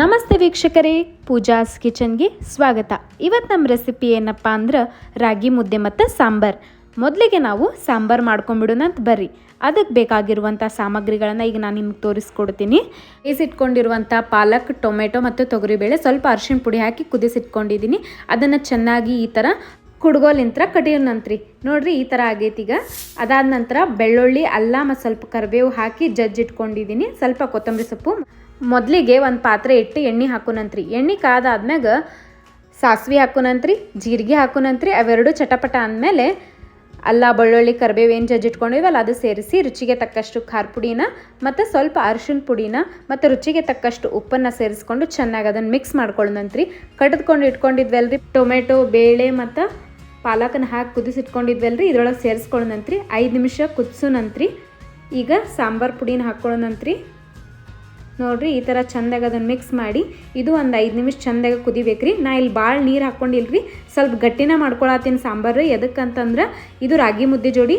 ನಮಸ್ತೆ ವೀಕ್ಷಕರೇ ಪೂಜಾಸ್ ಕಿಚನ್ಗೆ ಸ್ವಾಗತ. ಇವತ್ತು ನಮ್ಮ ರೆಸಿಪಿ ಏನಪ್ಪ ಅಂದ್ರೆ ರಾಗಿ ಮುದ್ದೆ ಮತ್ತು ಸಾಂಬಾರ್. ಮೊದಲಿಗೆ ನಾವು ಸಾಂಬಾರು ಮಾಡ್ಕೊಂಬಿಡೋಣ ಅಂತ ಬರ್ರಿ. ಅದಕ್ಕೆ ಬೇಕಾಗಿರುವಂಥ ಸಾಮಗ್ರಿಗಳನ್ನು ಈಗ ನಾನು ನಿಮ್ಗೆ ತೋರಿಸ್ಕೊಡ್ತೀನಿ. ಬೇಯಿಸಿಟ್ಕೊಂಡಿರುವಂಥ ಪಾಲಕ್, ಟೊಮೆಟೊ ಮತ್ತು ತೊಗರಿಬೇಳೆ ಸ್ವಲ್ಪ ಅರಿಶಿಣ ಪುಡಿ ಹಾಕಿ ಕುದಿಸಿಟ್ಕೊಂಡಿದ್ದೀನಿ ಅದನ್ನು ಚೆನ್ನಾಗಿ ಈ ಥರ ಕುಡ್ಗೋಲಿಂತ್ರ ಕಡಿಯೋನಂತ್ರಿ ನೋಡ್ರಿ ಈ ಥರ ಆಗೈತಿ ಈಗ. ಅದಾದ ನಂತರ ಬೆಳ್ಳುಳ್ಳಿ, ಅಲ್ಲ ಮತ್ತು ಸ್ವಲ್ಪ ಕರಿಬೇವು ಹಾಕಿ ಜಜ್ಜಿಟ್ಕೊಂಡಿದ್ದೀನಿ ಸ್ವಲ್ಪ ಕೊತ್ತಂಬರಿ ಸೊಪ್ಪು ಮೊದಲಿಗೆ ಒಂದು ಪಾತ್ರೆ ಇಟ್ಟು ಎಣ್ಣೆ ಹಾಕೋನಂತ್ರಿ. ಎಣ್ಣೆ ಕಾದಾದ್ಮ್ಯಾಗ ಸಾಸಿವೆ ಹಾಕೋನಂತ್ರಿ, ಜೀರಿಗೆ ಹಾಕೋನಂತ್ರಿ, ಅವೆರಡು ಚಟಪಟ ಅಂದಮೇಲೆ ಅಲ್ಲ, ಬೆಳ್ಳುಳ್ಳಿ, ಕರಿಬೇವು ಏನು ಜಜ್ಜಿಟ್ಕೊಂಡಿವಲ್ಲ ಅದು ಸೇರಿಸಿ ರುಚಿಗೆ ತಕ್ಕಷ್ಟು ಖಾರ ಪುಡಿನ ಮತ್ತು ಸ್ವಲ್ಪ ಅರಿಶಿನ ಪುಡಿನ ಮತ್ತು ರುಚಿಗೆ ತಕ್ಕಷ್ಟು ಉಪ್ಪನ್ನು ಸೇರಿಸ್ಕೊಂಡು ಚೆನ್ನಾಗಿ ಅದನ್ನು ಮಿಕ್ಸ್ ಮಾಡ್ಕೊಳ್ಳೋಣಂತ್ರಿ ಕಡಿದ್ಕೊಂಡು ಇಟ್ಕೊಂಡಿದ್ವಲ್ರಿ, ಟೊಮೆಟೊ, ಬೇಳೆ ಮತ್ತು ಪಾಲಕನ ಹಾಕಿ ಕುದಿಸಿಟ್ಕೊಂಡಿದ್ವಲ್ರಿ, ಇದ್ರೊಳಗೆ ಸೇರಿಸ್ಕೊಳ್ಳೋಣಂತ್ರಿ ಐದು ನಿಮಿಷ ಕುದಿಸೋನಂತ್ರಿ. ಈಗ ಸಾಂಬಾರು ಪುಡಿನ ಹಾಕ್ಕೊಳ್ಳೋಣಂತ್ರಿ ನೋಡ್ರಿ, ಈ ಥರ ಚಂದಾಗ ಅದನ್ನು ಮಿಕ್ಸ್ ಮಾಡಿ, ಇದು ಒಂದು ಐದು ನಿಮಿಷ ಚಂದಾಗ ಕುದಿಬೇಕ್ರಿ. ನಾ ಇಲ್ಲಿ ಭಾಳ ನೀರು ಹಾಕ್ಕೊಂಡಿಲ್ರಿ. ಸ್ವಲ್ಪ ಗಟ್ಟಿನ ಮಾಡ್ಕೊಳತ್ತೀನಿ ಸಾಂಬಾರು ಎದಕ್ಕಂತಂದ್ರೆ, ಇದು ರಾಗಿ ಮುದ್ದೆ ಜೋಡಿ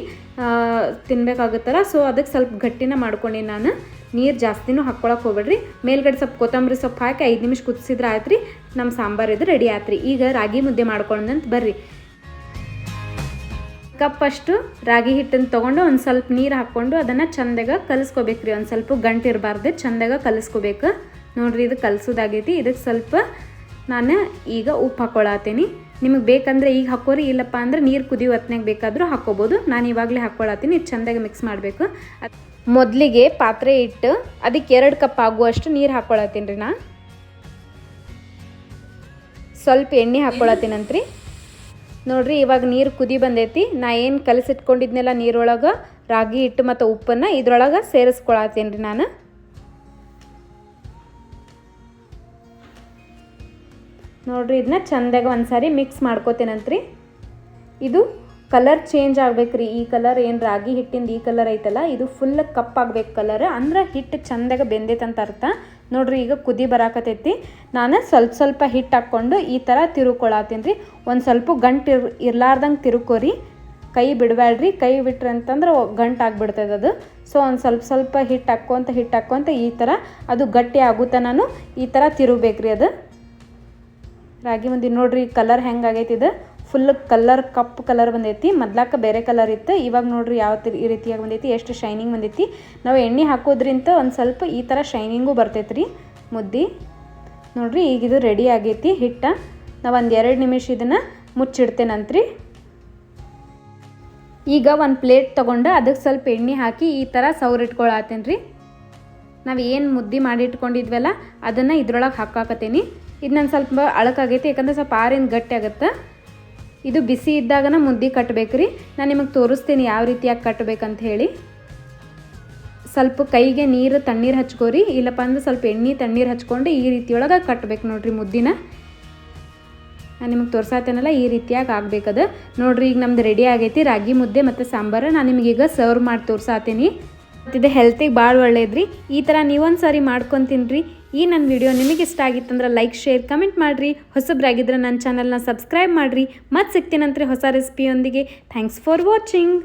ತಿನ್ಬೇಕಾಗುತ್ತಲ್ಲ, ಸೊ ಅದಕ್ಕೆ ಸ್ವಲ್ಪ ಗಟ್ಟಿನ ಮಾಡ್ಕೊಂಡೆ ನಾನು. ನೀರು ಜಾಸ್ತಿನೂ ಹಾಕ್ಕೊಳಕ್ಕೆ ಹೋಗ್ಬೇಡ್ರಿ. ಮೇಲ್ಗಡೆ ಸ್ವಲ್ಪ ಕೊತ್ತಂಬರಿ ಸೊಪ್ಪು ಹಾಕಿ ಐದು ನಿಮಿಷ ಕುದಿಸಿದ್ರೆ ಆಯ್ತು ರೀ ನಮ್ಮ ಸಾಂಬಾರು ಇದು ರೆಡಿ ಆಯ್ತು ರೀ ಈಗ ರಾಗಿ ಮುದ್ದೆ ಮಾಡ್ಕೊಂಡಂತ ಬರ್ರಿ. ಕಪ್ಪಷ್ಟು ರಾಗಿ ಹಿಟ್ಟನ್ನು ತೊಗೊಂಡು ಒಂದು ಸ್ವಲ್ಪ ನೀರು ಹಾಕ್ಕೊಂಡು ಅದನ್ನು ಚಂದಾಗ ಕಲಿಸ್ಕೋಬೇಕ್ರಿ. ಒಂದು ಸ್ವಲ್ಪ ಗಂಟು ಇರಬಾರ್ದು, ಚಂದಾಗ ಕಲಿಸ್ಕೋಬೇಕು. ನೋಡಿರಿ ಇದು ಕಲಿಸೋದಾಗೈತಿ. ಇದಕ್ಕೆ ಸ್ವಲ್ಪ ನಾನು ಈಗ ಉಪ್ಪು ಹಾಕ್ಕೊಳತ್ತೀನಿ ನಿಮಗೆ ಬೇಕಂದರೆ ಈಗ ಹಾಕೋರಿ, ಇಲ್ಲಪ್ಪ ಅಂದ್ರೆ ನೀರು ಕುದಿಯೋ ಹೊತ್ನಾಗ ಬೇಕಾದರೂ ಹಾಕ್ಕೋಬೋದು ನಾನು ಇವಾಗಲೇ ಹಾಕ್ಕೊಳತ್ತೀನಿ ಇದು ಚಂದಾಗ ಮಿಕ್ಸ್ ಮಾಡಬೇಕು. ಮೊದಲಿಗೆ ಪಾತ್ರೆ ಇಟ್ಟು ಅದಕ್ಕೆ ಎರಡು ಕಪ್ ಆಗುವಷ್ಟು ನೀರು ಹಾಕ್ಕೊಳತ್ತೀನಿ ರೀ ನಾ. ಸ್ವಲ್ಪ ಎಣ್ಣೆ ಹಾಕ್ಕೊಳತ್ತೀನಂತ್ರಿ ನೋಡ್ರಿ, ಇವಾಗ ನೀರು ಕುದಿ ಬಂದೈತಿ. ನಾ ಏನು ಕಲಸಿಟ್ಕೊಂಡಿದ್ನೆಲ್ಲ ನೀರೊಳಗೆ? ರಾಗಿ ಹಿಟ್ಟು ಮತ್ತು ಉಪ್ಪನ್ನು ಇದ್ರೊಳಗೆ ಸೇರಿಸ್ಕೊಳತ್ತೀನಿ ರೀ ನಾನು. ನೋಡ್ರಿ ಇದನ್ನ ಚಂದಾಗ ಒಂದ್ಸಾರಿ ಮಿಕ್ಸ್ ಮಾಡ್ಕೋತೇನಂತ್ರಿ. ಇದು ಕಲರ್ ಚೇಂಜ್ ಆಗ್ಬೇಕ್ರಿ. ಈ ಕಲರ್ ಏನು ರಾಗಿ ಹಿಟ್ಟಿಂದು ಈ ಕಲರ್ ಐತಲ್ಲ, ಇದು ಫುಲ್ ಕಪ್ ಆಗ್ಬೇಕು ಕಲರ್ ಅಂದ್ರೆ ಹಿಟ್ಟು ಚಂದಾಗ ಬೆಂದೈತಂತ ಅರ್ಥ. ನೋಡ್ರಿ, ಈಗ ಕುದಿ ಬರಾಕತೈತಿ ನಾನು ಸ್ವಲ್ಪ ಸ್ವಲ್ಪ ಹಿಟ್ಟು ಹಾಕ್ಕೊಂಡು ಈ ಥರ ತಿರುಕೊಳತ್ತೀನಿ ರೀ. ಒಂದು ಸ್ವಲ್ಪ ಗಂಟು ಇರ್, ಇರ್ಲಾರ್ದಂಗೆ ತಿರುಕೋರಿ. ಕೈ ಬಿಡಬೇಡ್ರಿ ಕೈ ಬಿಟ್ರಿ ಅಂತಂದ್ರೆ ಗಂಟು ಆಗಿಬಿಡ್ತದೆ ಅದು. ಸೊ ಒಂದು ಸ್ವಲ್ಪ ಸ್ವಲ್ಪ ಹಿಟ್ಟು ಹಾಕ್ಕೊಂತ ಹಿಟ್ಟು ಹಾಕ್ಕೊಂತ ಈ ಥರ ಅದು ಗಟ್ಟಿ ಆಗುತ್ತೆ ನಾನು ಈ ಥರ ತಿರುಬೇಕ್ರಿ ಅದು. ರಾಗಿ ಮಂದಿ ನೋಡ್ರಿ, ಕಲರ್ ಹೆಂಗಾಗೈತಿ ಇದು. ಫುಲ್ ಕಲರ್ ಕಪ್ ಕಲರ್ ಬಂದೈತಿ, ಮೊದ್ಲಾಕ ಬೇರೆ ಕಲರ್ ಇತ್ತು. ಇವಾಗ ನೋಡ್ರಿ ಯಾವ ಈ ರೀತಿಯಾಗಿ ಬಂದೈತಿ, ಎಷ್ಟು ಶೈನಿಂಗ್ ಬಂದೈತಿ. ನಾವು ಎಣ್ಣೆ ಹಾಕೋದ್ರಿಂದ ಒಂದು ಸ್ವಲ್ಪ ಈ ಥರ ಶೈನಿಂಗು ಬರ್ತೈತಿ ರೀ ಮುದ್ದಿ. ನೋಡ್ರಿ ಈಗ ಇದು ರೆಡಿ ಆಗೈತಿ, ಹಿಟ್ಟ. ನಾವು ಒಂದು ಎರಡು ನಿಮಿಷ ಇದನ್ನು ಮುಚ್ಚಿಡ್ತೇನಂತ್ರಿ. ಈಗ ಒಂದು ಪ್ಲೇಟ್ ತೊಗೊಂಡು ಅದಕ್ಕೆ ಸ್ವಲ್ಪ ಎಣ್ಣೆ ಹಾಕಿ ಈ ಥರ ಸೌರಿಟ್ಕೊಳತ್ತೇನೆ ರೀ ನಾವು ಏನು ಮುದ್ದೆ ಮಾಡಿ ಇಟ್ಕೊಂಡಿದ್ವಲ್ಲ ಅದನ್ನು ಇದ್ರೊಳಗೆ ಹಾಕಾಕತ್ತೀನಿ. ಇದು ನಾನು ಸ್ವಲ್ಪ ಅಳಕಾಗೈತಿ ಯಾಕಂದ್ರೆ ಸ್ವಲ್ಪ ಆರಿಂದ ಗಟ್ಟಿ ಆಗುತ್ತೆ. ಇದು ಬಿಸಿ ಇದ್ದಾಗನ ಮುದ್ದೆ ಕಟ್ಟಬೇಕು ರೀ ನಾನು ನಿಮಗೆ ತೋರಿಸ್ತೀನಿ ಯಾವ ರೀತಿಯಾಗಿ ಕಟ್ಟಬೇಕಂತ ಹೇಳಿ. ಸ್ವಲ್ಪ ಕೈಗೆ ನೀರು, ತಣ್ಣೀರು ಹಚ್ಕೋರಿ. ಇಲ್ಲಪ್ಪ ಅಂದ್ರೆ ಸ್ವಲ್ಪ ಎಣ್ಣೆ, ತಣ್ಣೀರು ಹಚ್ಕೊಂಡು ಈ ರೀತಿಯೊಳಗೆ ಕಟ್ಟಬೇಕು ನೋಡ್ರಿ ಮುದ್ದಿನ. ನಾನು ನಿಮಗೆ ತೋರ್ಸಾತೇನಲ್ಲ, ಈ ರೀತಿಯಾಗಿ ಆಗ್ಬೇಕದ. ನೋಡ್ರಿ, ಈಗ ನಮ್ದು ರೆಡಿ ಆಗೈತಿ. ರಾಗಿ ಮುದ್ದೆ ಮತ್ತು ಸಾಂಬಾರು ನಾನು ನಿಮಗೀಗ ಸರ್ವ್ ಮಾಡಿ ತೋರ್ಸಾತೀನಿ. ಇದು ಹೆಲ್ತಿಗೆ ಭಾಳ ಒಳ್ಳೇದ್ರಿ. ಈ ಥರ ನೀವೊಂದು ಸಾರಿ ಮಾಡ್ಕೊತೀನಿ ತಿನ್ರಿ ಈ ನನ್ನ ವಿಡಿಯೋ ನಿಮಗೆ ಇಷ್ಟ ಆಗಿತ್ತಂದ್ರೆ ಲೈಕ್, ಶೇರ್, ಕಮೆಂಟ್ ಮಾಡಿರಿ. ಹೊಸಬ್ರಾಗಿದ್ರೆ ನನ್ನ ಚಾನಲ್ನ ಸಬ್ಸ್ಕ್ರೈಬ್ ಮಾಡಿರಿ. ಮತ್ತೆ ಸಿಗ್ತೀನಂತ್ರಿ ಹೊಸ ರೆಸಿಪಿಯೊಂದಿಗೆ ಥ್ಯಾಂಕ್ಸ್ ಫಾರ್ ವಾಚಿಂಗ್